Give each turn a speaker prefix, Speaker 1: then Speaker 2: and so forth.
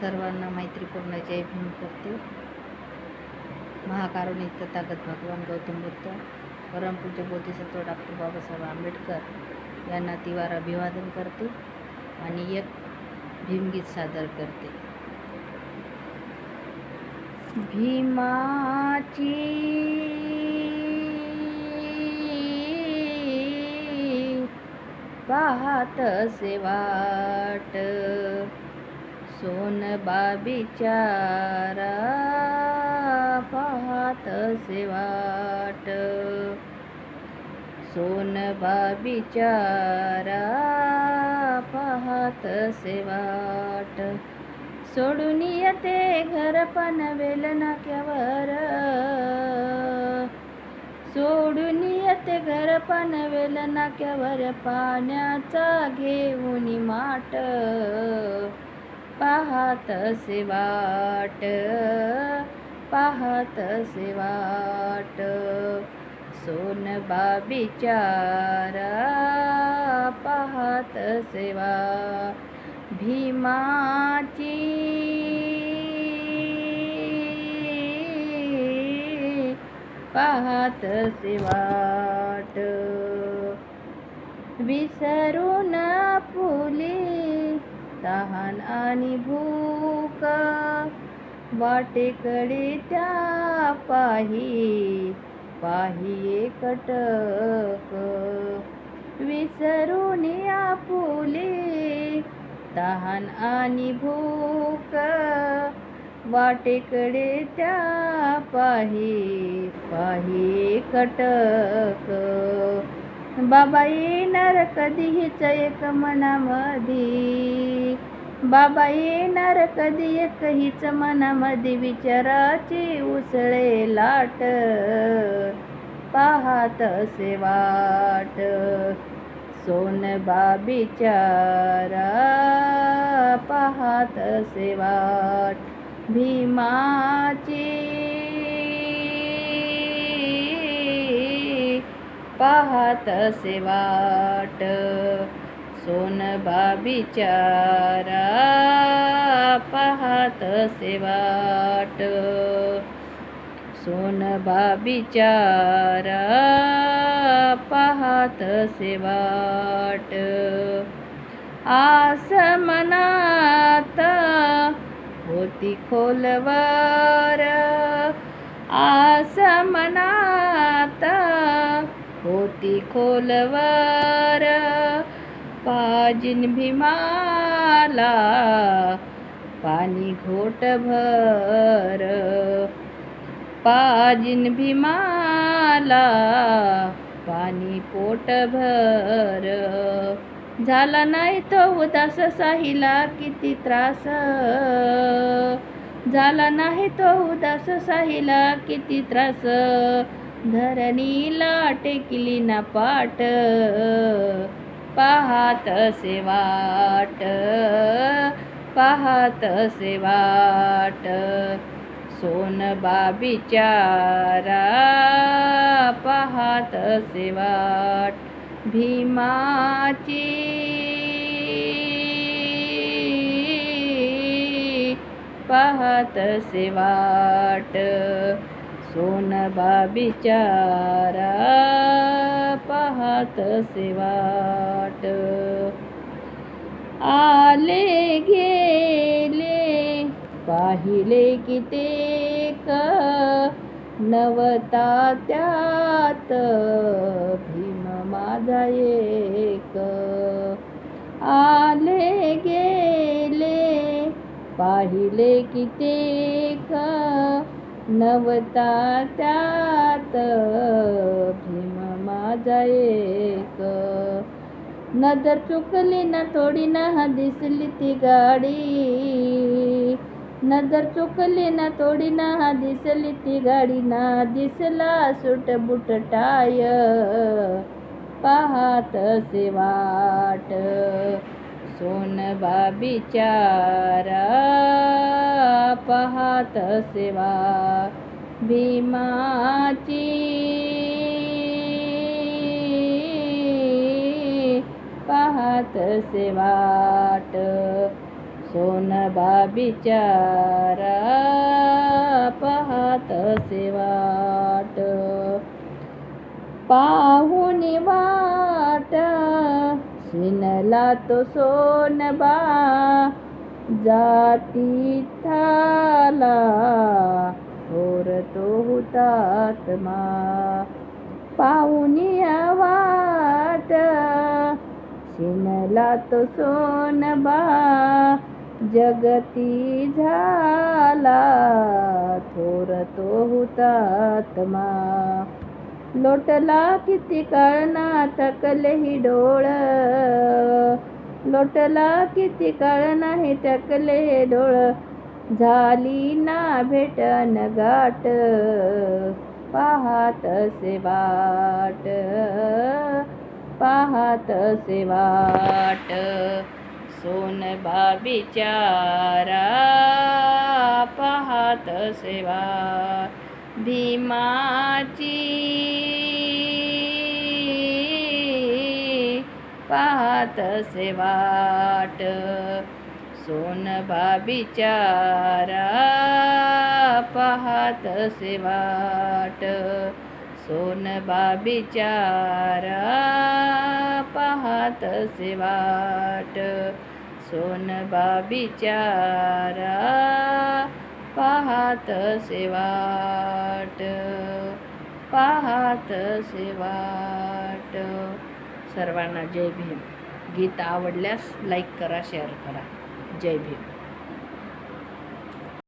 Speaker 1: सर्वांना मैत्रीपूर्ण जय भीम करते. महाकारुणी तथागत भगवान गौतम बुद्ध परमपूज्य बोधिसत्व डॉक्टर बाबासाहेब आंबेडकर यांना तिवार अभिवादन करते आणि एक भीमगीत सादर करते. भीमाची पाहत असे सोन सोनबा पाहत असे वाट. सोनबा बिचारा पाहत सेवाट सोडून येते घर पनवेल नाक्यावर. सोडून येते घर पनवेल नाक्यावर. पाण्याचा घेऊन माट. पाहतसे वाट पाहतसे वाट. सोनबा बिचारा पाहत वा भीमाची पाहत असे वाट. विसरून फुले मान आणि भूक. वाटेकडे त्या पाही पाही कटक. विसरून आपुले तहान आणि भूक. वाटेकडे त्या पाही पाही कटक. बाबा येणार कधी एक मनामधी. बाबा येणार कधी एकहीच मनामध्ये विचाराची उसळे लाट. पाहत असे वाट. सोनबा बिचारा पाहत असे वाट. भीमाची पाहत असे वाट. सोन बिचारा पाहत सेवाट सोन सोनबा पाहत सेवाट आसमनात आस होती खोलवर. आसमनात होती खोलवर. पाजिन भीमाला पाणी घोटभर पाजिन भीमाला पाणी पोटभर झाला नाही तो उदास साहिला किती त्रास. झाला नाही तो उदास साहिला किती त्रास. धरणीला टेकली ना पाट. पाहत असे वाट पाहत असे वाट. सोनबा बिचारा पाहत असे वाट. भीमाची पाहत असे वाट. सोनबा बाबिचारा पाहत सेवाट. आले गेले पाहिले कितेक नवता त्यात भीम माझा एक. आले गेले पाहिले कितेक नवता त्यात. भीम माझा एक. नजर चुकली ना थोडी ना दिसली ती गाडी. नजर चुकली ना थोडी ना दिसली ती गाडी. ना दिसला सुट बुट टाय. पाहत असे वाट. सोनबा बिचारा पाहत सेवा भीमाची पाहत सेवाट सोनबा बिचारा पाहत सेवाट पाहुनी पाहून वाट शिनला तो सोनबा. जाती थाला थोर तो हुतात्मा. पाहुनिया वाट शिनला तो सोनबा. जगती झाला थोर तो हुतात्मा. लोटला किती कळना तकलही डोळ. लोटला किती काळ नाही टकले हे डोळ. झाली ना भेटन गाठ. पाहत से वाट. पाहत से वाट. सोन बिचारा पाहत से वाट. भीमाची पाहत से वाट. सोन बिचारा पाहत से वाट. सोन बिचारा पाहत से वाट. सोन बिचारा पाहत से वाट. पाहत से वाट. सर्वांना जय भीम. गीत आवडल्यास लाईक करा शेअर करा. जय भीम.